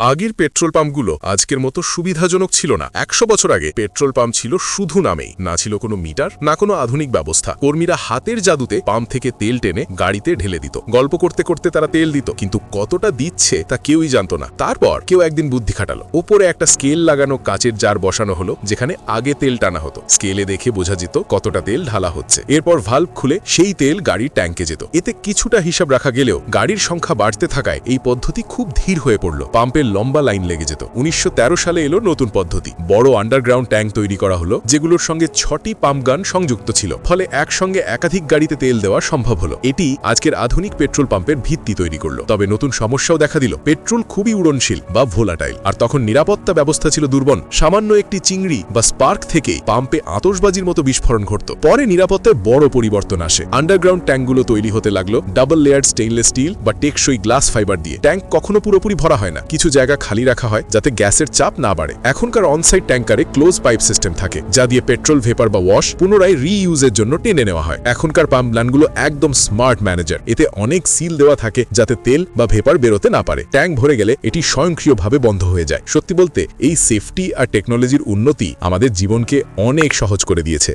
আগের পেট্রোল পাম্পগুলো আজকের মতো সুবিধাজনক ছিল না। একশো বছর আগে পেট্রোল পাম্প ছিল শুধু নামেই। না ছিল কোনো মিটার, না কোনো আধুনিক ব্যবস্থা। কর্মীরা হাতের জাদুতে পাম্প থেকে তেল টেনে গাড়িতে ঢেলে দিত। গল্প করতে করতে তারা তেল দিত, কিন্তু কতটা দিচ্ছে তা কেউই জানতো না। তারপর কেউ একদিন বুদ্ধি খাটালো। ওপরে একটা স্কেল লাগানো কাচের জার বসানো হলো, যেখানে আগে তেল টানা হতো। স্কেলে দেখে বোঝা যেত কতটা তেল ঢালা হচ্ছে। এরপর ভাল্ব খুলে সেই তেল গাড়ির ট্যাঙ্কে যেত। এতে কিছুটা হিসাব রাখা গেলেও গাড়ির সংখ্যা বাড়তে থাকায় এই পদ্ধতি খুব ধীর হয়ে পড়ল। পাম্পের লম্বা লাইন লেগে যেত। উনিশশো তেরো সালে এলো নতুন পদ্ধতি। বড় আন্ডারগ্রাউন্ড ট্যাঙ্ক তৈরি করা হলো, যেগুলোর সঙ্গে ছটি পাম্প গান সংযুক্ত ছিল, ফলে একসঙ্গে একাধিক গাড়িতে তেল দেওয়া সম্ভব হলো। এটি আজকের আধুনিক পেট্রোল পাম্পের ভিত্তি তৈরি করল। তবে নতুন সমস্যাও দেখা দিল, পেট্রোল খুবই উড়নশীল বা ভোলাটাইল। আর তখন নিরাপত্তা ব্যবস্থা ছিল দুর্বল। সামান্য একটি চিংড়ি বা স্পার্ক থেকে পাম্পে আতসবাজির মতো বিস্ফোরণ ঘটত। পরে নিরাপত্তায় বড় পরিবর্তন আসে। আন্ডারগ্রাউন্ড ট্যাঙ্কগুলো তৈরি হতে লাগল ডাবল লেয়ার স্টেইনলেস স্টিল বা টেকসই গ্লাস ফাইবার দিয়ে। ট্যাঙ্ক কখনো পুরোপুরি ভরা হয় না। কিছু জায়গা খালি রাখা হয় যাতে গ্যাসের চাপ না বাড়ে। এখনকার অনসাইট ট্যাঙ্কারে ক্লোজ পাইপ সিস্টেম থাকে, যা দিয়ে পেট্রোল ভেপার বা ওয়াশ পুনরায় রিইউজের জন্য টেনে নেওয়া হয়। এখনকার পাম্প প্ল্যানগুলো একদম স্মার্ট ম্যানেজার এতে অনেক সিল দেওয়া থাকে যাতে তেল বা ভেপার বেরোতে না পারে। ট্যাঙ্ক ভরে গেলে এটি স্বয়ংক্রিয়ভাবে বন্ধ হয়ে যায়। সত্যি বলতে, এই সেফটি আর টেকনোলজির উন্নতি আমাদের জীবনকে অনেক সহজ করে দিয়েছে।